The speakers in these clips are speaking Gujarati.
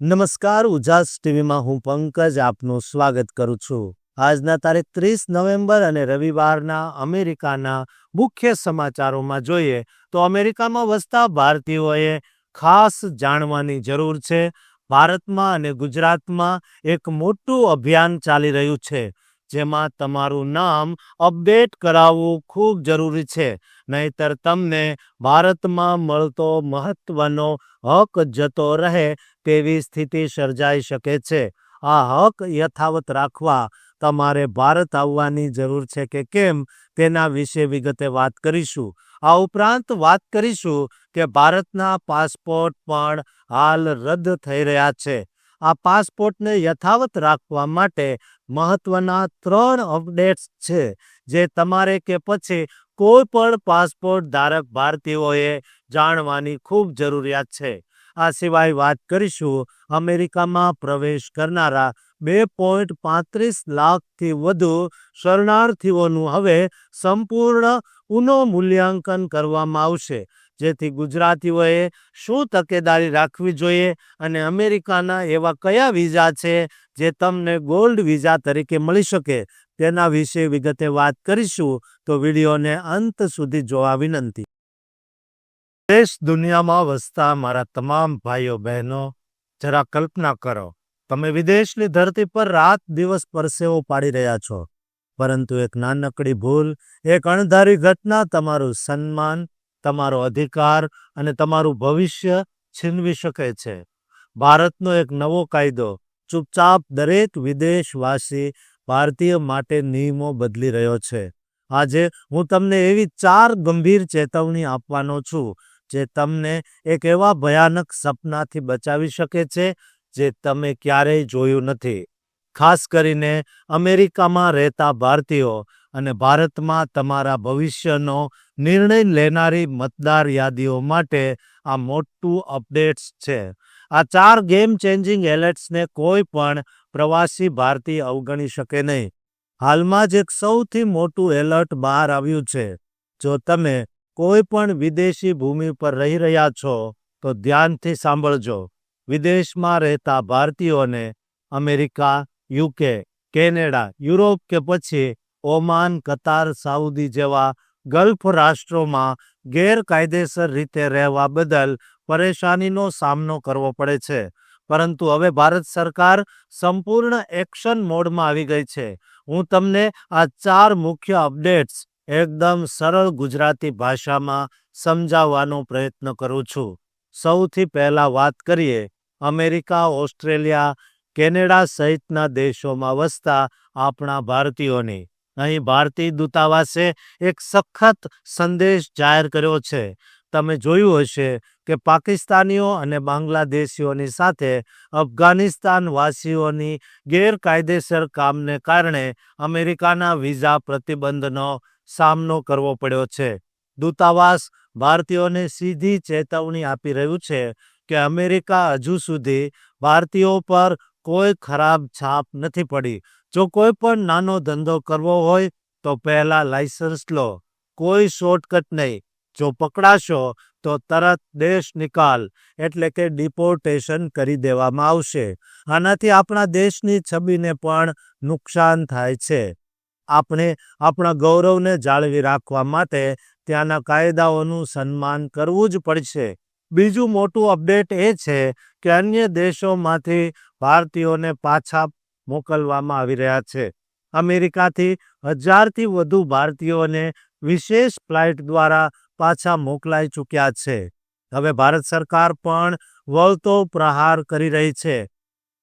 નમસ્કાર, ઉજાસ ટીવીમાં હું પંકજ આપનું સ્વાગત કરું છું. આજના તારીખ ત્રીસ નવેમ્બર અને રવિવારના અમેરિકાના મુખ્ય સમાચારોમાં જોઈએ તો અમેરિકામાં વસતા ભારતીયોએ ખાસ જાણવાની જરૂર છે. ભારતમાં અને ગુજરાતમાં એક મોટું અભિયાન ચાલી રહ્યું છે, જેમાં તમારું નામ અપડેટ કરાવવું ખૂબ જરૂરી છે. નહીતર તમને ભારતમાં મળતો મહત્વનો હક જતો રહે તેવી સ્થિતિ સર્જાઈ શકે છે? આ હક યથાવત રાખવા તમારે ભારત આવવાની જરૂર છે કે કેમ? તેના વિશે વિગતે વાત કરીશું. આ ઉપરાંત વાત કરીશું કે ભારતના પાસપોર્ટ પણ હાલ રદ થઈ રહ્યા છે. આ પાસપોર્ટને યથાવત રાખવા માટે મહત્વના ત્રણ અપડેટ્સ છે, જે તમારે કે પછી કોઈ પણ પાસપોર્ટ ધારક ભારતીયોએ જાણવાની ખૂબ જરૂરિયાત છે. આ સિવાય વાત કરીશું, અમેરિકામાં પ્રવેશ કરનારા બે પોઈન્ટ પાંત્રીસ લાખથી વધુ શરણાર્થીઓનું હવે સંપૂર્ણ પુનઃમૂલ્યાંકન કરવામાં આવશે. જેથી ગુજરાતીઓએ શું તકેદારી રાખવી જોઈએ અને અમેરિકાના એવા કયા વિઝા છે જે તમને ગોલ્ડ વિઝા તરીકે મળી શકે, તેના વિશે વિગતે વાત કરીશું, તો વિડીયોને અંત સુધી જોવા વિનંતી. દેશ દુનિયામાં વસતા મારા તમામ ભાઈઓ, બહેનો, જરા કલ્પના કરો, તમે વિદેશની ધરતી પર રાત દિવસ પરસેવો પાડી રહ્યા છો. પરંતુ એક નાનકડી ભૂલ, એક અણધારી ઘટના તમારું સન્માન, તમારો અધિકાર અને તમારું ભવિષ્ય છીનવી શકે છે. ભારતનો એક નવો કાયદો, ચૂપચાપ દરેક વિદેશવાસી ભારતીય માટે નિયમો બદલી રહ્યો છે. આજે હું તમને એવી ચાર ગંભીર ચેતવણી આપવાનો છું જે તમને એક એવા ભયાનક સપનાથી બચાવી શકે છે, જે તમે ક્યારેય જોયું નથી. ખાસ કરીને અમેરિકામાં રહેતા ભારતીયો અને ભારતમાં તમારા ભવિષ્યનો નિર્ણય લેનારી મતદાર યાદીઓ માટે આ મોટું અપડેટ્સ છે. આ ચાર ગેમ ચેન્જિંગ એલર્ટ્સને કોઈ પણ પ્રવાસી ભારતીય અવગણી શકે નહીં. હાલમાં જ એક સૌથી મોટું એલર્ટ બહાર આવ્યું છે. જો તમે કોઈ પણ વિદેશી ભૂમિ પર રહી રહ્યા છો, તો ધ્યાનથી સાંભળજો. વિદેશમાં રહેતા ભારતીયોને અમેરિકા, યુકે, કેનેડા, યુરોપ કે પછી ઓમાન, કતાર, સાઉદી જેવા ગલ્ફ રાષ્ટ્રોમાં ગેરકાયદેસર રીતે રહેવા બદલ પરેશાનીનો સામનો કરવો પડે છે. પરંતુ હવે ભારત સરકાર સંપૂર્ણ એક્શન મોડમાં આવી ગઈ છે. હું તમને આ ચાર મુખ્ય અપડેટ્સ એકદમ સરળ ગુજરાતી ભાષામાં સમજાવવાનો પ્રયત્ન કરું છું. સૌથી પહેલાં વાત કરીએ, અમેરિકા, ઓસ્ટ્રેલિયા, કેનેડા સહિતના દેશોમાં વસતા આપણા ભારતીયોની. અહીં ભારતીય દૂતાવાસે એક સખત સંદેશ જાહેર કર્યો છે. તમે જોયું હશે કે પાકિસ્તાનીઓ અને બાંગ્લાદેશીઓની સાથે અફઘાનિસ્તાન વાસીઓની ગેરકાયદેસર કામને કારણે અમેરિકાના વિઝા પ્રતિબંધનો સામનો કરવો પડ્યો છે. દૂતાવાસ ભારતીયોને સીધી ચેતવણી આપી રહ્યું છે કે અમેરિકા હજુ સુધી ભારતીયો પર કોઈ ખરાબ છાપ નથી પડી. જો કોઈ પણ નાનો ધંધો કરવો હોય, તો પહેલા લાયસન્સ લો. કોઈ શોર્ટકટ નહીં. જો પકડાશો, તો તરત દેશ નિકાલ, એટલે કે ડિપોર્ટેશન કરી દેવામાં આવશે. આનાથી આપણા દેશની છબીને પણ નુકસાન થાય છે. આપણે આપણા ગૌરવને જાળવી રાખવા માટે ત્યાંના કાયદાઓનું સન્માન કરવું જ પડશે. બીજું મોટું અપડેટ એ છે કે અન્ય દેશોમાંથી ભારતીયોને પાછા મોકલવામાં આવી રહ્યા છે. અમેરિકાથી હજારથી વધુ ભારતીયોને વિશેષ ફ્લાઇટ દ્વારા પાછા મોકલાઈ ચૂક્યા છે. હવે ભારત સરકાર પણ વળતો પ્રહાર કરી રહી છે.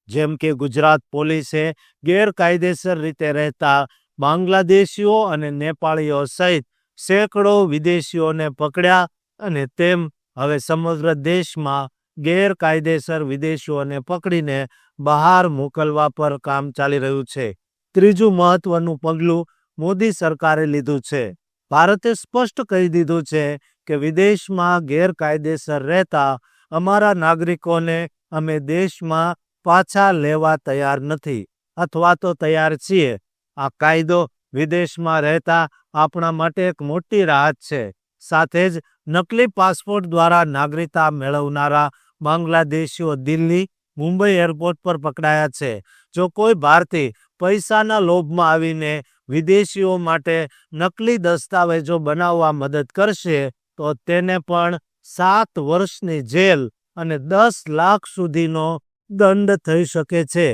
જેમ કે ગુજરાત પોલીસે ગેરકાયદેસર રીતે રહેતા બાંગ્લાદેશીઓ અને નેપાળીઓ સહિત સેંકડો વિદેશીઓને પકડ્યા અને તેમ હવે સમગ્ર દેશમાં ગેરકાયદેસર વિદેશીઓને પકડીને બહાર મોકલવા પર કામ ચાલી રહ્યું છે. ત્રીજું મહત્વનું પગલું મોદી સરકારે લીધું છે. ભારતે સ્પષ્ટ કહી દીધું છે કે વિદેશમાં ગેરકાયદેસર રહેતા અમારા નાગરિકોને અમે દેશમાં પાછા લેવા તૈયાર નથી અથવા તો તૈયાર છીએ આ કાયદો વિદેશમાં રહેતા આપણા માટે એક મોટી રાહત છે. સાથે જ નકલી પાસપોર્ટ દ્વારા નાગરિકતા મેળવનારા બાંગ્લાદેશીઓ દિલ્હી, મુંબઈ એરપોર્ટ પર પકડાયા છે. જો કોઈ ભારતીય પૈસાના લોભમાં આવીને વિદેશીઓ માટે નકલી દસ્તાવેજો બનાવવા મદદ કરશે, તો તેને પણ સાત વર્ષની જેલ અને દસ લાખ સુધીનો દંડ થઈ શકે છે.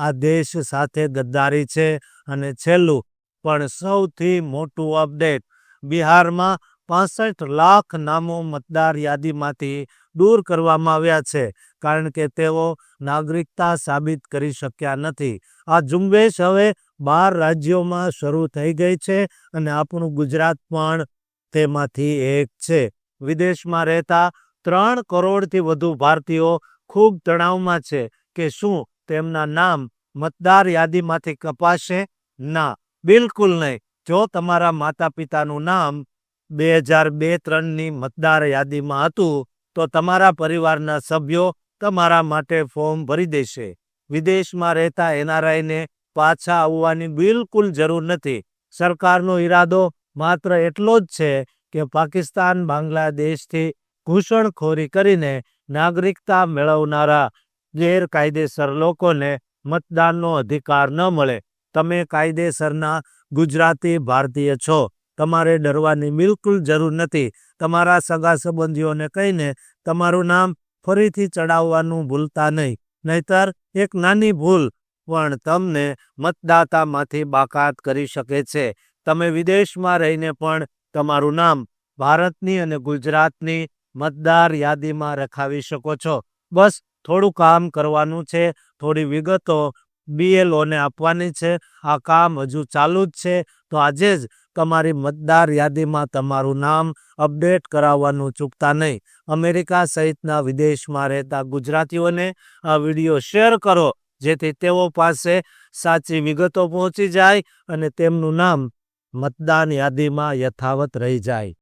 આ દેશ સાથે ગદ્દારી છે અને છેલ્લું, પણ સૌથી મોટું અપડેટ, બિહારમાં પાસઠ લાખ નામો મતદાર યાદીમાંથી દૂર કરવામાં આવ્યા છે, કારણ કે તેઓ નાગરિકતા સાબિત કરી શક્યા નથી. આ ઝુંબેશ હવે બાર રાજ્યોમાં શરૂ થઈ ગઈ છે અને આપણું ગુજરાત પણ તેમાંથી એક છે. વિદેશમાં રહેતા ત્રણ કરોડથી વધુ ભારતીયો ખૂબ તણાવમાં છે કે શું તેમના નામ મતદાર યાદીમાંથી કપાશે ના, બિલકુલ નહીં. જો તમારા માતા પિતાનું નામ બે હજાર બે ત્રણની મતદાર યાદીમાં હતું, તો તમારા પરિવારના સભ્યો તમારા માટે ફોર્મ ભરી દેશે. વિદેશમાં રહેતા એનઆરઆઈને પાછા આવવાની બિલકુલ જરૂર નથી. સરકારનો ઈરાદો માત્ર એટલો જ છે કે પાકિસ્તાન બાંગ્લાદેશથી ઘૂસણખોરી કરીને નાગરિકતા મેળવનારા ગેરકાયદેસર લોકોને મતદાનનો અધિકાર ન મળે. તમે કાયદેસરના ગુજરાતી ભારતીય છો. તમારે ડરવાની બિલકુલ જરૂર નથી. તમારા સગા સંબંધીઓને કહીને તમારું નામ ફરીથી ચડાવવાનું ભૂલતા નહીં. નહીતર એક નાની ભૂલ પણ તમને મતદાતામાંથી બાકાત કરી શકે છે. તમે વિદેશમાં રહીને પણ તમારું નામ ભારતની અને ગુજરાતની મતદાર યાદીમાં રખાવી શકો છો. બસ થોડું કામ કરવાનું છે, થોડી વિગતો બીએલઓને આપવાની છે. આ કામ હજુ ચાલુ જ છે. તો આજે જ તમારી મતદાર યાદીમાં તમારું નામ અપડેટ કરાવવાનું ચૂકતા નહીં. અમેરિકા સહિતના વિદેશમાં રહેતા ગુજરાતીઓને આ વીડિયો શેર કરો, જેથી તેઓ પાસે સાચી વિગતો પહોંચી જાય અને તેમનું નામ મતદાન યાદીમાં યથાવત રહી જાય.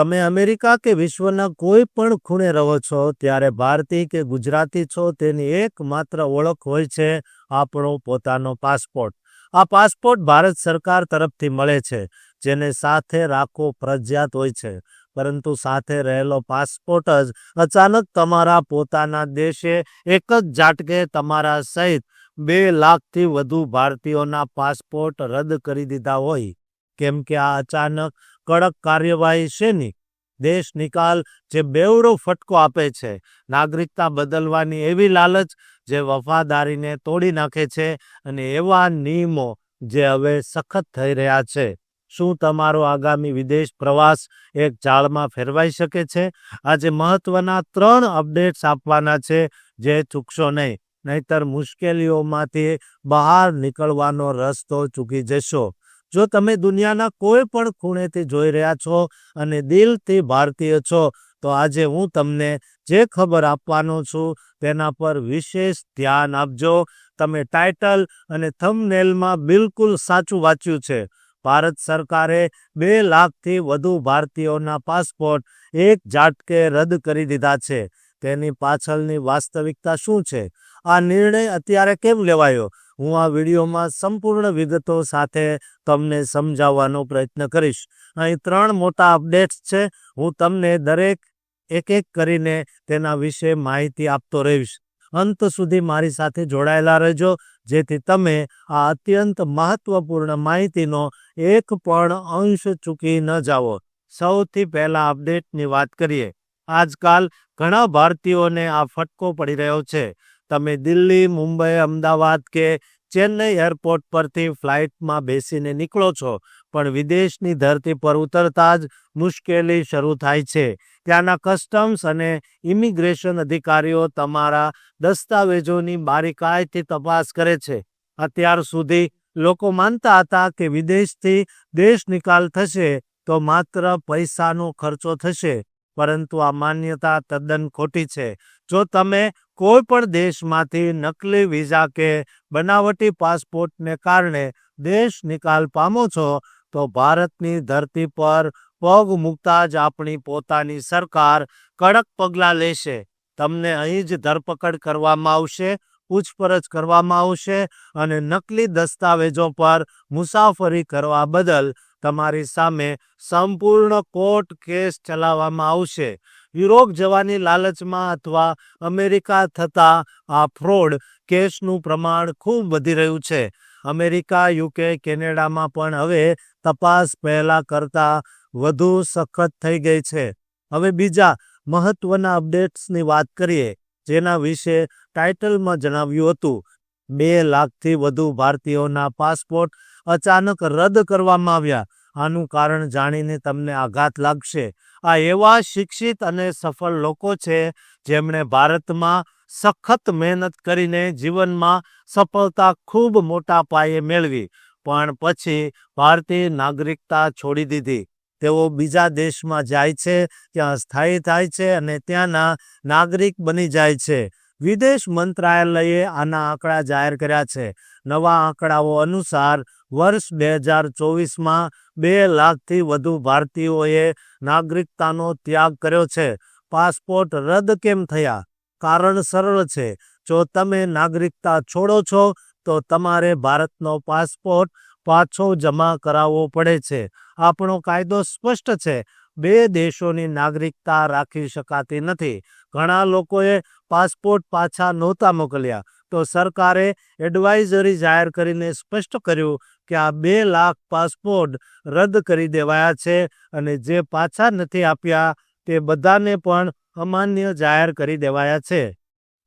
તમે અમેરિકા કે વિશ્વના કોઈ પણ ખૂણે રહો છો, ત્યારે ભારતીય કે ગુજરાતી છો, તેની એકમાત્ર ઓળખ હોય છે આપણો પોતાનો પાસપોર્ટ. આ પાસપોર્ટ ભારત સરકાર તરફથી મળે છે, જેને સાથે રાખવો ફરજિયાત હોય છે. પરંતુ સાથે રહેલો પાસપોર્ટ જ અચાનક તમારા પોતાના દેશે એક જ ઝાટકે તમારા સહિત બે લાખથી વધુ ભારતીયોના પાસપોર્ટ રદ કરી દીધા હોય. કેમ કે આ અચાનક કડક કાર્યવાહી શેની? દેશ નિકાલ જે બેવડો ફટકો આપે છે, નાગરિકતા બદલવાની એવી લાલચ જે વફાદારીને તોડી નાખે છે અને એવા નિયમો જે હવે સખત થઈ રહ્યા છે. શું તમારો આગામી વિદેશ પ્રવાસ એક જાળમાં ફેરવાઈ શકે છે? આજે મહત્વના ત્રણ અપડેટ્સ આપવાના છે જે ચૂકશો નહીં, નહીતર મુશ્કેલીઓમાંથી બહાર નીકળવાનો રસ્તો ચૂકી જશો. જો તમે દુનિયાના કોઈ પણ ખૂણેથી જોઈ રહ્યા છો અને દિલથી ભારતીય છો, તો આજે હું તમને જે ખબર આપવાનો છું તેના પર વિશેષ ધ્યાન આપજો. તમે ટાઇટલ અને થમનેલમાં બિલકુલ સાચું વાંચ્યું છે. ભારત સરકારે બે લાખથી વધુ ભારતીયોના પાસપોર્ટ એક ઝાટકે રદ કરી દીધા છે. તેની પાછળની વાસ્તવિકતા શું છે? આ નિર્ણય અત્યારે કેમ લેવાયો? હું આ વિડીયોમાં સંપૂર્ણ વિગતો સાથે તમને સમજાવવાનો પ્રયત્ન કરીશ. અહીં ત્રણ મોટા અપડેટ્સ છે. હું તમને દરેક એક એક કરીને તેના વિશે માહિતી આપતો રહીશ. અંત સુધી મારી સાથે જોડાયેલા રહેજો, જેથી તમે આ અત્યંત મહત્વપૂર્ણ માહિતીનો એક પણ અંશ ચૂકી ન જાઓ. સૌથી પહેલા અપડેટની વાત કરીએ. આજકાલ ઘણા ભારતીયોને આ ફટકો પડી રહ્યો છે. તમે દિલ્હી, મુંબઈ, અમદાવાદ કે ચેન્નઈ એરપોર્ટ પરથી ફ્લાઇટમાં બેસીને નીકળો છો, પણ વિદેશની ધરતી પર ઉતરતા જ મુશ્કેલી શરૂ થાય છે. ત્યાંના કસ્ટમ્સ અને ઇમિગ્રેશન અધિકારીઓ તમારા દસ્તાવેજોની બારીકાઈથી તપાસ કરે છે. અત્યાર સુધી લોકો માનતા હતા કે વિદેશથી દેશ નિકાલ થશે તો માત્ર પૈસાનો ખર્ચો થશે, પરંતુ આ માન્યતા તદ્દન ખોટી છે. જો તમે કોઈ પણ દેશમાંથી નકલી વિઝા કે બનાવટી પાસપોર્ટને કારણે દેશ નિકાલ પામો છો, તો ભારતની ધરતી પર પગ મૂકતા જ આપણી પોતાની સરકાર કડક પગલાં લેશે. તમને અહીં જ ધરપકડ કરવામાં આવશે, પૂછપરછ કરવામાં આવશે અને નકલી દસ્તાવેજો પર મુસાફરી કરવા બદલ તમારી સામે સંપૂર્ણ કોર્ટ કેસ ચલાવવામાં આવશે. યુરોપ જવાની લાલચમાં અથવા અમેરિકા થતા આ ફ્રોડ કેસનું પ્રમાણ ખૂબ વધી રહ્યું છે. અમેરિકા યુકે કેનેડામાં પણ હવે તપાસ પહેલા કરતાં વધુ સખત થઈ ગઈ છે. હવે બીજા મહત્વના અપડેટ્સની વાત કરીએ, જેના વિશે ટાઇટલમાં જણાવ્યું હતું. બે લાખથી વધુ ભારતીયોના પાસપોર્ટ અચાનક રદ કરવામાં આવ્યા. આનું કારણ જાણીને તમને આઘાત લાગશે. આ એવા શિક્ષિત અને સફળ લોકો છે જેમણે ભારતમાં સખત મહેનત કરીને જીવનમાં સફળતા ખૂબ મોટા પાયે મેળવી, પણ પછી ભારતીય નાગરિકતા છોડી દીધી. તેઓ બીજા દેશમાં જાય છે, ત્યાં સ્થાયી થાય છે અને ત્યાંના નાગરિક બની જાય છે. વિદેશ મંત્રાલયે આના આંકડા જાહેર કર્યા છે. નવા આંકડાઓ અનુસાર વર્ષ બે હજાર ચોવીસમાં બે લાખથી વધુ ભારતીયોએ નાગરિકતાનો ત્યાગ કર્યો છે. પાસપોર્ટ રદ કેમ થયા? કારણ સરળ છે. જો તમે નાગરિકતા છોડો છો, તો તમારે ભારતનો પાસપોર્ટ પાછો જમા કરાવવો પડે છે. આપણો કાયદો સ્પષ્ટ છે. બે દેશોની નાગરિકતા રાખી શકાતી નથી. ઘણા લોકોએ પાસપોર્ટ પાછા નહોતા મોકલ્યા. તો સરકારે એડવાઇઝરી જાહેર કરીને સ્પષ્ટ કર્યું કે આ બે લાખ પાસપોર્ટ રદ કરી દેવાયા છે અને જે પાછા નથી આપ્યા તે બધાને પણ અમાન્ય જાહેર કરી દેવાયા છે.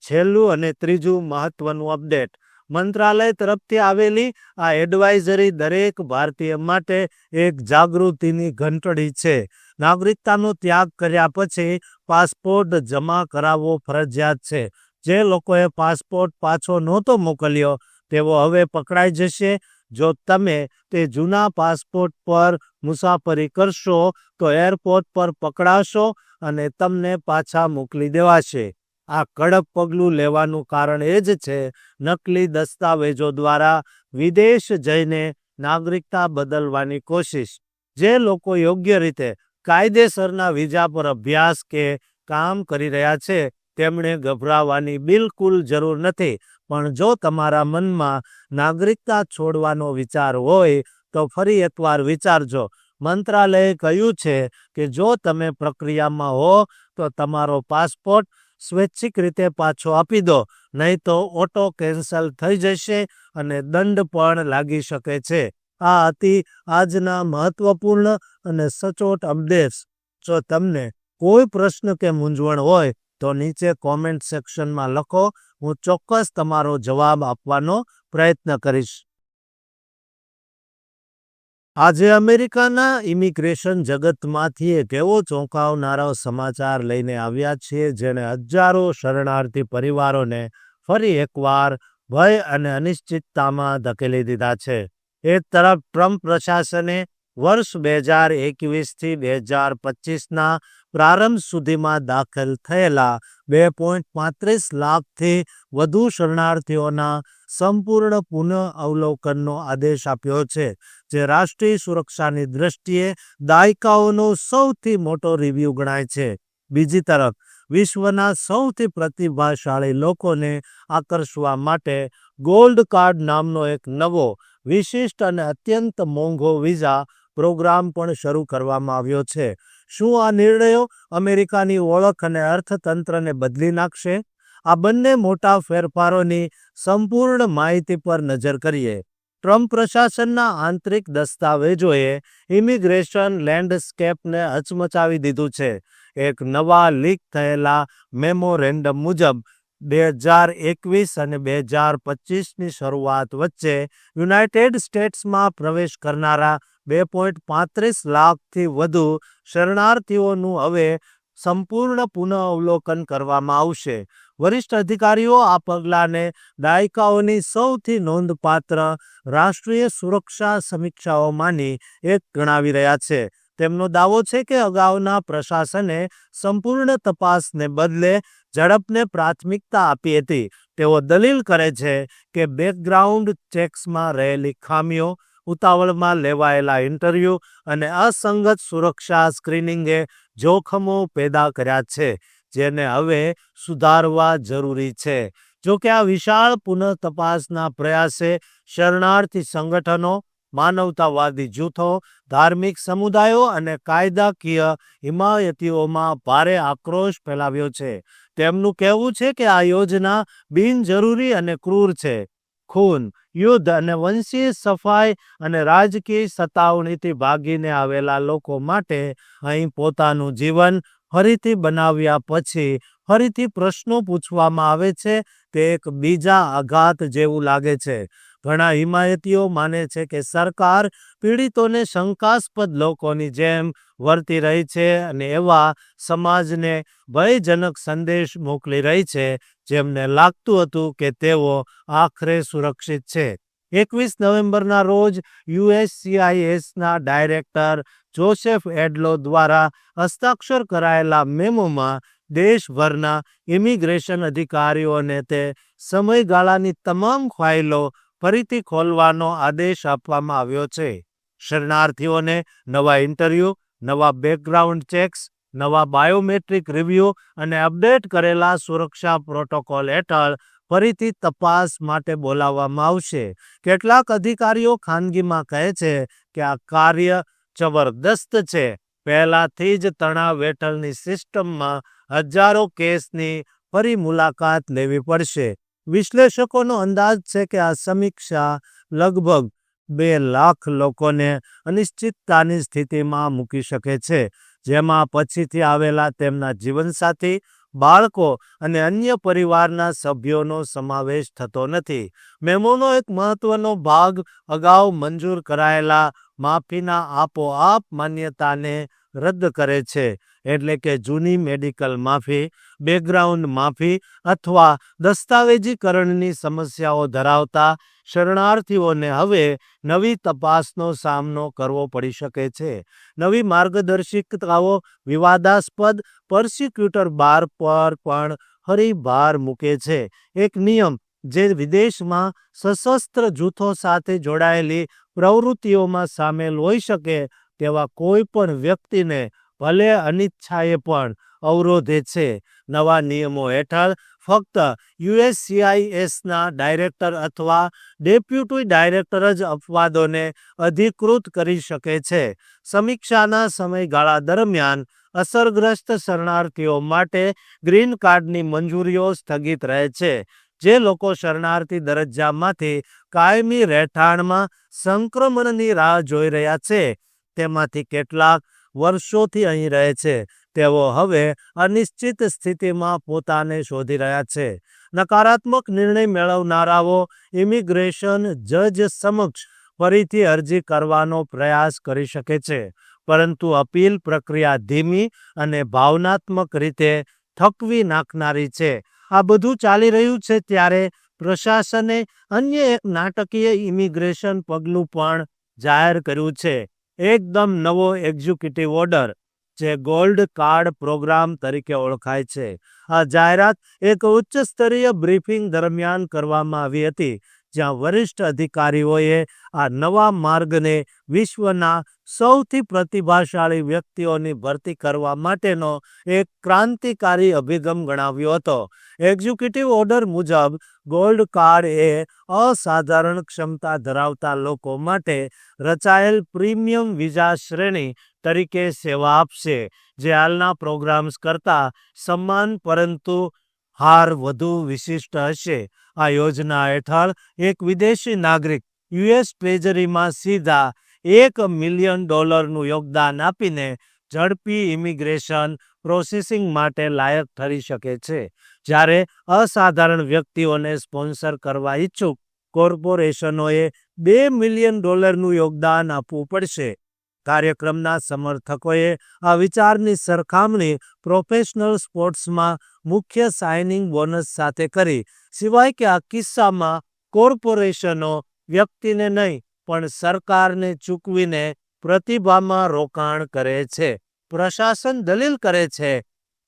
છેલ્લું અને ત્રીજું મહત્વનું અપડેટ. મંત્રાલય તરફથી આવેલી આ એડવાઇઝરી દરેક ભારતીય માટે એક જાગૃતિની ઘંટડી છે. નાગરિકતાનો ત્યાગ કર્યા પછી પાસપોર્ટ જમા કરાવવો ફરજિયાત છે. જે લોકોએ પાસપોર્ટ પાછો નહોતો મોકલ્યો, તેઓ હવે પકડાઈ જશે. જો તમે તે જૂના પાસપોર્ટ પર મુસાફરી કરશો, તો એરપોર્ટ પર પકડાશો અને તમને પાછા મોકલી દેવાશે. આ કડક પગલું લેવાનું કારણ એ જ છે, નકલી દસ્તાવેજો દ્વારા વિદેશ જઈને નાગરિકતા બદલવાની કોશિશ. જે લોકો યોગ્ય રીતે કાયદેસરના વિઝા પર અભ્યાસ કે કામ કરી રહ્યા છે, તેમણે ગભરાવાની બિલકુલ જરૂર નથી. પણ જો તમારા મનમાં નાગરિકતા છોડવાનો વિચાર હોય, તો ફરી એકવાર વિચારજો. મંત્રાલયે કહ્યું છે કે જો તમે પ્રક્રિયામાં હો, તો તમારો પાસપોર્ટ સ્વૈચ્છિક રીતે પાછો આપી દો, નહીં તો ઓટો કેન્સલ થઈ જશે અને દંડ પણ લાગી શકે છે. આ હતી આજના મહત્વપૂર્ણ અને સચોટ અપડેટ્સ. જો તમને કોઈ પ્રશ્ન કે મૂંઝવણ હોય, તો નીચે કોમેન્ટ સેક્શનમાં લખો. હું ચોક્કસ તમારો જવાબ આપવાનો પ્રયત્ન કરીશ. આજે અમેરિકાના ઇમિગ્રેશન જગતમાંથી એક એવો ચોંકાવનારો સમાચાર લઈને આવ્યા છીએ જેણે હજારો શરણાર્થી પરિવારોને ફરી એકવાર ભય અને અનિશ્ચિતતામાં ધકેલી દીધા છે. એક તરફ ટ્રમ્પ પ્રશાસને વર્ષ બે હજાર એકવીસથી બે હજાર પચીસના પ્રારંભ સુધીમાં દાખલ થયેલા બે પોઈન્ટ પાંત્રીસ લાખથી વધુ શરણાર્થીઓના સંપૂર્ણ પુનઃ અવલોકનનો આદેશ આપ્યો છે, જે રાષ્ટ્રીય સુરક્ષાની દ્રષ્ટિએ દાયકાઓનો સૌથી મોટો રિવ્યૂ ગણાય છે. બીજી તરફ, વિશ્વના સૌથી પ્રતિભાશાળી લોકોને આકર્ષવા માટે ગોલ્ડ કાર્ડ નામનો એક નવો વિશિષ્ટ અને અત્યંત મોંઘો વિઝા પ્રોગ્રામ પણ શરૂ કરવામાં આવ્યો છે. શું આ નિર્ણયો અમેરિકાની ઓળખ અને અર્થતંત્રને બદલી નાખશે? આ બંને મોટા ફેરફારોની સંપૂર્ણ માહિતી પર નજર કરીએ. ટ્રમ્પ પ્રશાસનના આંતરિક દસ્તાવેજોએ ઇમિગ્રેશન લેન્ડસ્કેપને હચમચાવી દીધું છે. એક નવા લીક થયેલા મેમોરેન્ડમ મુજબ બે હજાર એકવીસ અને બે હજાર પચીસની શરૂઆત વચ્ચે યુનાઇટેડ સ્ટેટ્સમાં પ્રવેશ કરનારા બે પોઈન્ટ પાંત્રીસ લાખથી વધુ શરણાર્થીઓનું હવે સંપૂર્ણ પુનઃ અવલોકન કરવામાં આવશે. વરિષ્ઠ અધિકારીઓ આ પગલાંને દાયકાઓની સૌથી નોંધપાત્ર રાષ્ટ્રીય સુરક્ષા સમીક્ષાઓમાંની એક ગણાવી રહ્યા છે. તેમનો દાવો છે કે અગાઉના પ્રશાસને સંપૂર્ણ તપાસને બદલે ઝડપને પ્રાથમિકતા આપી હતી. તેઓ દલીલ કરે છે કે બેકગ્રાઉન્ડ ચેક્સમાં રહેલી ખામીઓ, ઉતાવળમાં લેવાયેલા ઇન્ટરવ્યૂ અને અસંગત સુરક્ષા સ્ક્રીનિંગે જોખમો પેદા કર્યા છે, જેને હવે સુધારવા જરૂરી છે. જોકે આ વિશાળ પુનઃ તપાસના પ્રયાસે શરણાર્થી સંગઠનો, માનવતાવાદી જૂથો, ધાર્મિક સમુદાયો અને કાયદાકીય હિમાયતીઓમાં ભારે આક્રોશ ફેલાવ્યો છે. તેમનું કહેવું છે કે આ યોજના બિનજરૂરી અને ક્રૂર છે. ખૂન, યુદ્ધ અને વંશીય સફાઈ અને રાજકીય સતાવણીથી ભાગીને આવેલા લોકો માટે અહીં પોતાનું જીવન ફરીથી બનાવ્યા પછી ફરીથી પ્રશ્નો પૂછવામાં આવે છે, તે એક બીજા આઘાત જેવું લાગે છે. ઘણા હિમાયતીઓ માને છે કે સરકાર પીડિતોને શંકાસ્પદ લોકોની જેમ વર્તી રહી છે અને એવા સમાજને ભયજનક સંદેશ મોકલી રહી છે જેમને લાગતું હતું કે તેઓ આખરે સુરક્ષિત છે. એકવીસ નવેમ્બરના રોજ યુએસસીઆઈએસના ડાયરેક્ટર જોસેફ એડલો દ્વારા હસ્તાક્ષર કરાયેલા મેમોમાં દેશભરના ઇમિગ્રેશન અધિકારીઓને તે સમયગાળાની તમામ ફાઇલો ફરીથી ખોલવાનો આદેશ આપવામાં આવ્યો છે. શરણાર્થીઓને નવા ઇન્ટરવ્યૂ નવા બેકગ્રાઉન્ડ ચેક્સ નવા બાયોમેટ્રિક રિવ્યૂ અને અપડેટ કરેલા સુરક્ષા પ્રોટોકોલ હેઠળ ફરીથી તપાસ માટે બોલાવવામાં આવશે. કેટલાક અધિકારીઓ ખાનગીમાં કહે છે કે આ કાર્ય જબરદસ્ત છે. પહેલાથી જ તણાવ હેઠળની સિસ્ટમમાં હજારો કેસની ફરી મુલાકાત લેવી પડશે. વિશ્લેષકોનો અંદાજ છે કે આ સમીક્ષા લગભગ બે લાખ લોકોને અનિશ્ચિતતાની સ્થિતિમાં મૂકી શકે છે, જેમાં પછીથી આવેલા તેમના જીવનસાથી, બાળકો અને અન્ય પરિવારના સભ્યોનો સમાવેશ થતો નથી. મેમોનો એક મહત્વનો ભાગ અગાઉ મંજૂર કરાયેલા માફીના આપોઆપ માન્યતાને રદ કરે છે, એટલે કે જૂની મેડિકલ માફી, બેકગ્રાઉન્ડ માફી અથવા દસ્તાવેજીકરણની સમસ્યાઓ ધરાવતા શરણાર્થીઓને હવે નવી તપાસનો સામનો કરવો પડી શકે છે. નવી માર્ગદર્શિકાઓ વિવાદાસ્પદ પર્સિક્યુટર બાર પર પણ ફરી મૂકે છે. એક નિયમ જે વિદેશમાં સશસ્ત્ર જૂથો સાથે જોડાયેલી પ્રવૃત્તિઓમાં સામેલ હોઈ શકે તેવા કોઈ પણ વ્યક્તિને ભલે અનિચ્છાએ પણ અવરોધે છે. નવા નિયમો હેઠળ ફક્ત યુએસસીઆઈએસના ડાયરેક્ટર અથવા ડેપ્યુટી ડાયરેક્ટર જ અપવાદોને અધિકૃત કરી શકે છે. સમીક્ષાના સમયગાળા દરમિયાન અસરગ્રસ્ત શરણાર્થીઓ માટે ગ્રીન કાર્ડની મંજૂરીઓ સ્થગિત રહે છે, જે લોકો શરણાર્થી દરજ્જામાંથી કાયમી રહેઠાણમાં સંક્રમણની રાહ જોઈ રહ્યા છે. તેમાંથી કેટલાક વર્ષોથી અહીં રહે છે. તેઓ હવે અનિશ્ચિત સ્થિતિમાં પોતાને શોધી રહ્યા છે. નકારાત્મક નિર્ણય મેળવનારાઓ ઇમિગ્રેશન જજ સમક્ષ ફરીથી અરજી કરવાનો પ્રયાસ કરી શકે છે, પરંતુ અપીલ પ્રક્રિયા ધીમી અને ભાવનાત્મક રીતે થકવી નાખનારી છે. આ બધું ચાલી રહ્યું છે ત્યારે પ્રશાસને અન્ય એક નાટકીય ઇમિગ્રેશન પગલું પણ જાહેર કર્યું છે. એકદમ નવો એક્ઝિક્યુટિવ ઓર્ડર જે ગોલ્ડ કાર્ડ પ્રોગ્રામ તરીકે ઓળખાય છે. આ જાહેરાત એક ઉચ્ચ સ્તરીય બ્રીફિંગ દરમિયાન કરવામાં આવી હતી, જ્યાં વરિષ્ઠ અધિકારીઓએ આ નવા માર્ગને વિશ્વના સૌથી પ્રતિભાશાળી વ્યક્તિઓની ભરતી કરવા માટેનો એક ક્રાંતિકારી અભિગમ ગણાવ્યો હતો. એક્ઝિક્યુટિવ ઓર્ડર મુજબ, ગોલ્ડ કાર્ડ એ અસાધારણ ક્ષમતા ધરાવતા લોકો માટે રચાયેલ પ્રીમિયમ વિઝા શ્રેણી તરીકે સેવા આપશે. જે હાલના પ્રોગ્રામ્સ કરતાં સમાન પરંતુ હાર વધુ વિશિષ્ટ હશે. આ યોજના હેઠળ એક વિદેશી નાગરિક યુએસ ટ્રેઝરીમાં સીધા એક મિલિયન ડોલરનું યોગદાન આપીને ઝડપી ઇમિગ્રેશન પ્રોસેસિંગ માટે લાયક ઠરી શકે છે. જ્યારે અસાધારણ વ્યક્તિઓને સ્પોન્સર કરવા ઈચ્છુક કોર્પોરેશનોએ બે મિલિયન ડોલરનું યોગદાન આપવું પડશે. કાર્યક્રમના સમર્થકોએ આ વિચારની સરખામણી પ્રોફેશનલ સ્પોર્ટ્સમાં મુખ્ય સાઇનિંગ બોનસ સાથે કરી. સિવાય કે આ કિસ્સામાં કોર્પોરેશનો વ્યક્તિને નહીં, પણ સરકારને ચૂકવીને પ્રતિભામાં રોકાણ કરે છે. પ્રશાસન દલીલ કરે છે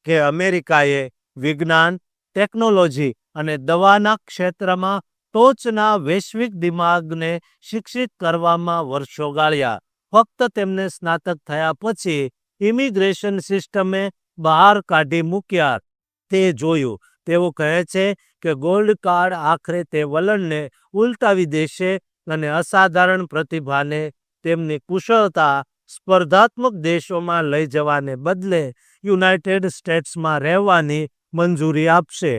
કે અમેરિકાએ વિજ્ઞાન, ટેકનોલોજી અને દવાના ક્ષેત્રમાં ટોચના વૈશ્વિક દિમાગને શિક્ષિત કરવામાં વર્ષો ગાળ્યા. ફક્ત તેમને સ્નાતક થયા પછી ઇમિગ્રેશન સિસ્ટમે બહાર કાઢી મૂક્યા. તે જોયું. તેઓ કહે છે કે ગોલ્ડ કાર્ડ આખરે તે વલણને ઉલટાવી દેશે અને અસાધારણ પ્રતિભાને તેમની કુશળતા સ્પર્ધાત્મક દેશોમાં લઈ જવાને બદલે યુનાઇટેડ સ્ટેટ્સમાં રહેવાની મંજૂરી આપશે.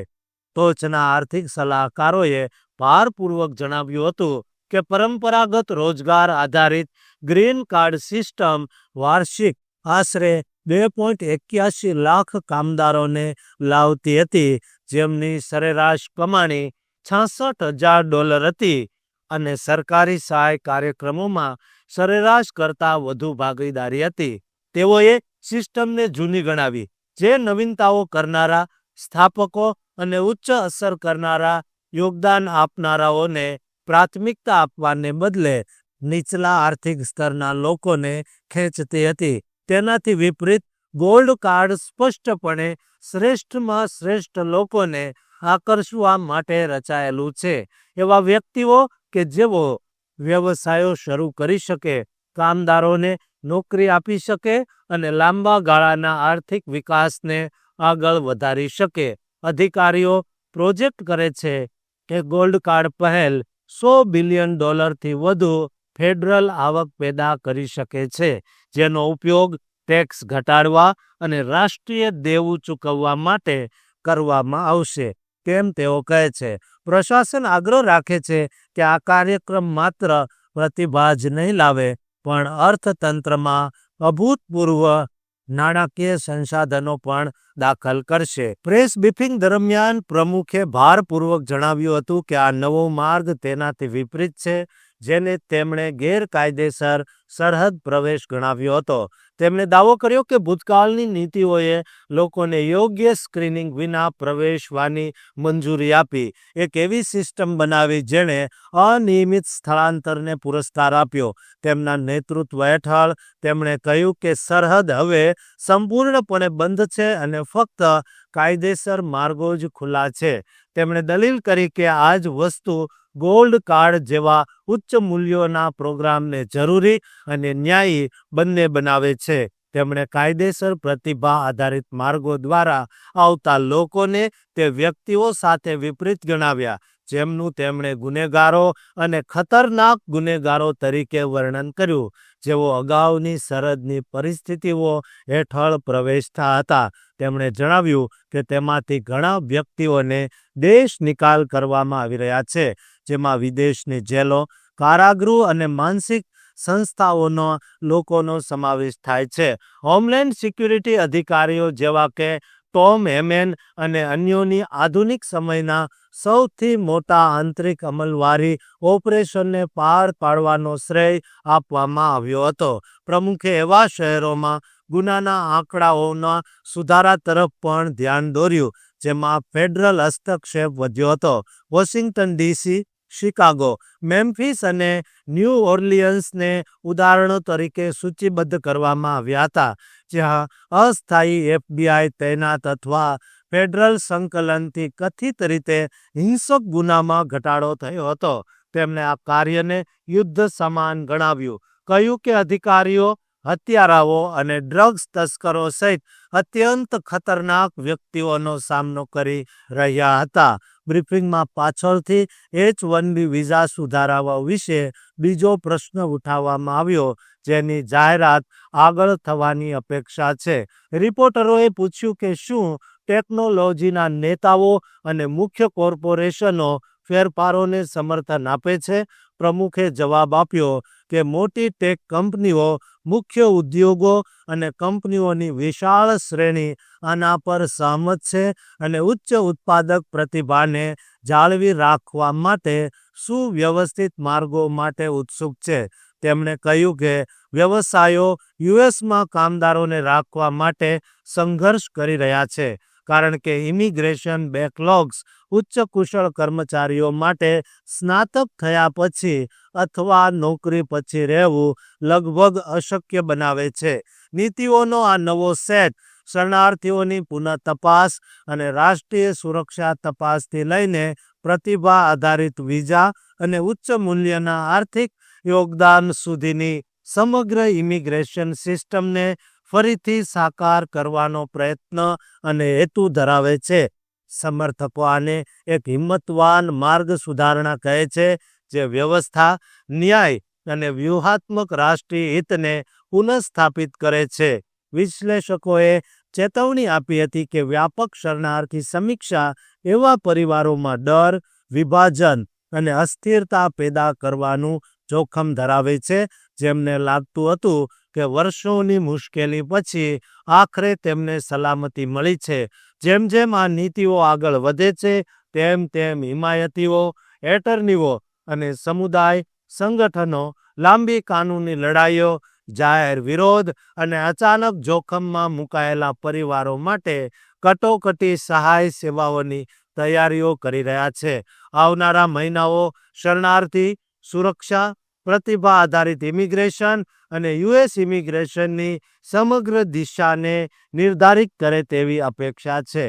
ટોચના આર્થિક સલાહકારોએ ભારપૂર્વક જણાવ્યું હતું કે પરંપરાગત રોજગાર આધારિત ગ્રીન કાર્ડ સિસ્ટમ વાર્ષિક આશરે બે પોઈન્ટ એક્યાસી લાખ કામદારોને લાવતી હતી, જેમની સરેરાશ કમાણી છાસઠ હજાર ડોલર હતી અને સરકારી સહાય કાર્યક્રમોમાં સરેરાશ કરતાં વધુ ભાગીદારી હતી. તેઓએ સિસ્ટમને જૂની ગણાવી, જે નવીનતાઓ કરનારા, સ્થાપકો અને ઉચ્ચ અસર કરનારા યોગદાન આપનારાઓને પ્રાથમિકતા આપવાને બદલે નીચલા આર્થિક સ્તરના લોકોને ખેંચતી હતી. તેનાથી વિપરીત, ગોલ્ડ કાર્ડ સ્પષ્ટપણે શ્રેષ્ઠમાં શ્રેષ્ઠ લોકોને આકર્ષવા માટે રચાયેલું છે. એવા વ્યક્તિઓ કે જેઓ વ્યવસાયો શરૂ કરી શકે, કામદારોને નોકરી આપી શકે અને લાંબા ગાળાના આર્થિક વિકાસને આગળ વધારી શકે. અધિકારીઓ પ્રોજેક્ટ કરે છે કે ગોલ્ડ કાર્ડ પહેલ સો બિલિયન ડોલરથી વધુ ફેડરલ આવક પેદા કરી શકે છે, જેનો ઉપયોગ ટેક્સ ઘટાડવા અને રાષ્ટ્રીય દેવું ચૂકવવા માટે કરવામાં આવશે, તેમ તેઓ કહે છે. પ્રશાસન આગ્રહ રાખે છે કે આ કાર્યક્રમ માત્ર પ્રતિભા જ નહીં લાવે, પણ અર્થતંત્રમાં અભૂતપૂર્વ નાણાકીય સંસાધનો પણ દાખલ કરશે. પ્રેસ બ્રીફિંગ દરમિયાન પ્રમુખે ભારપૂર્વક જણાવ્યું હતું કે આ નવો માર્ગ તેનાથી વિપરીત છે. જેને તેમણે ગેરકાયદેસર સરહદ પ્રવેશ ગણાવ્યો હતો. તેમણે દાવો કર્યો કે ભૂતકાળની નીતિઓએ લોકોને યોગ્ય સ્ક્રીનિંગ વિના પ્રવેશવાની મંજૂરી આપી. એક એવી સિસ્ટમ બનાવી જેણે અનિયમિત સ્થળાંતરને પુરસ્કાર આપ્યો. તેમના નેતૃત્વ હેઠળ તેમણે કહ્યું કે સરહદ હવે સંપૂર્ણપણે બંધ છે અને ફક્ત કાયદેસર માર્ગો જ ખુલ્લા છે. તેમણે દલીલ કરી કે આ જ વસ્તુ ગોલ્ડ કાર્ડ જેવા ઉચ્ચ મૂલ્યોના પ્રોગ્રામને જરૂરી અને ન્યાયી બંને બનાવે છે. તેમણે કાયદેસર પ્રતિભા આધારિત માર્ગો દ્વારા આવતા લોકોને તે વ્યક્તિઓ સાથે વિપરીત ગણાવ્યા. જેમનું તેમણે ગુનેગારો અને ખતરનાક ગુનેગારો તરીકે વર્ણન કર્યું. જેઓ અગાઉની સરહદની પરિસ્થિતિઓ હેઠળ પ્રવેશતા હતા. તેમણે જણાવ્યું કે તેમાંથી ઘણા વ્યક્તિઓને દેશ નિકાલ કરવામાં આવી રહ્યા છે, જેમાં વિદેશની જેલો, કારાગૃહ અને માનસિક સંસ્થાઓનો લોકોનો સમાવેશ થાય છે. હોમલેન્ડ સિક્યુરિટી અધિકારીઓ જેવા કે ટોમ હેમેન અને અન્યોની આધુનિક સમયના સૌથી મોટા આંતરિક અમલવારી ઓપરેશનને પાર પાડવાનો શ્રેય આપવામાં આવ્યો હતો. પ્રમુખે એવા શહેરોમાં ગુનાના આંકડાઓના સુધારા તરફ પણ ધ્યાન દોર્યું, જેમાં ફેડરલ હસ્તક્ષેપ વધ્યો હતો. વોશિંગ્ટન ડીસી, શિકાગો, મેમ્ફિસ અને ન્યૂ ઓર્લિયન્સને ઉદાહરણો તરીકે સૂચિબદ્ધ કરવામાં આવ્યા હતા, જ્યાં અસ્થાયી એફબીઆઈ તૈનાત અથવા ફેડરલ સંકલનથી કથિત રીતે હિંસક ગુનામાં ઘટાડો થયો હતો. તેમણે આ કાર્યને યુદ્ધ સમાન ગણાવ્યું. કહ્યું કે અધિકારીઓ, હત્યારાઓ અને ડ્રગ્સ તસ્કરો સહિત અત્યંત ખતરનાક વ્યક્તિઓનો સામનો કરી રહ્યા હતા. બ્રીફિંગમાં પાછળથી એચ વન બી વિઝા સુધારાઓ વિશે બીજો પ્રશ્ન ઉઠાવવામાં આવ્યો, જેની જાહેરાત આગળ થવાની અપેક્ષા છે. રિપોર્ટરોએ પૂછ્યું કે શું ટેકનોલોજીના નેતાઓ અને મુખ્ય કોર્પોરેશનો ફેરફારોને સમર્થન આપે છે. પ્રમુખે જવાબ આપ્યો કે મોટી ટેક કંપનીઓ, મુખ્ય ઉદ્યોગો અને કંપનીઓની વિશાળ શ્રેણી આના પર સહમત છે અને ઉચ્ચ ઉત્પાદક પ્રતિભાને જાળવી રાખવા માટે સુવ્યવસ્થિત માર્ગો માટે ઉત્સુક છે. તેમણે કહ્યું કે વ્યવસાયો યુએસમાં કામદારોને રાખવા માટે સંઘર્ષ કરી રહ્યા છે. કારણ કે ઇમિગ્રેશન બેકલોગ્સ ઉચ્ચ કુશળ કર્મચારીઓ માટે સ્નાતક થયા પછી અથવા નોકરી પછી રહેવું લગભગ અશક્ય બનાવે છે. નીતિઓનો આ નવો સેટ શરણાર્થીઓની પુનઃ તપાસ અને રાષ્ટ્રીય સુરક્ષા તપાસથી લઈને પ્રતિભા આધારિત વિઝા અને ઉચ્ચ મૂલ્યના આર્થિક યોગદાન સુધીની સમગ્ર ઇમિગ્રેશન સિસ્ટમને ફરીથી સાકાર કરવાનો પ્રયત્ન અને હેતુ ધરાવે છે. સમર્થકો આને એક હિંમતવાન માર્ગ સુધારણા કહે છે, જે વ્યવસ્થા, ન્યાય અને વ્યૂહાત્મક રાષ્ટ્રીય હિતને પુનઃસ્થાપિત કરે છે. વિશ્લેષકોએ ચેતવણી આપી હતી કે વ્યાપક શરણાર્થી સમીક્ષા એવા પરિવારોમાં ડર, વિભાજન અને અસ્થિરતા પેદા કરવાનું જોખમ ધરાવે છે, જેમને લાગતું હતું કે વર્ષોની મુશ્કેલી પછી આખરે તેમને સલામતી મળી છે. જેમ જેમ આ નીતિઓ આગળ વધે છે, તેમ તેમ હિમાયતીઓ, એટર્નીઓ અને સમુદાય, સંગઠનો, લાંબી કાનૂની લડાઈઓ, જાહેર વિરોધ અને અચાનક જોખમમાં મુકાયેલા પરિવારો માટે કટોકટી સહાય સેવાઓની તૈયારીઓ કરી રહ્યા છે. આવનારા મહિનાઓ શરણાર્થી સુરક્ષા પ્રતિભા આધારિત ઇમિગ્રેશન અને યુએસ ઇમિગ્રેશનની સમગ્ર દિશાને નિર્ધારિત કરે તેવી અપેક્ષા છે.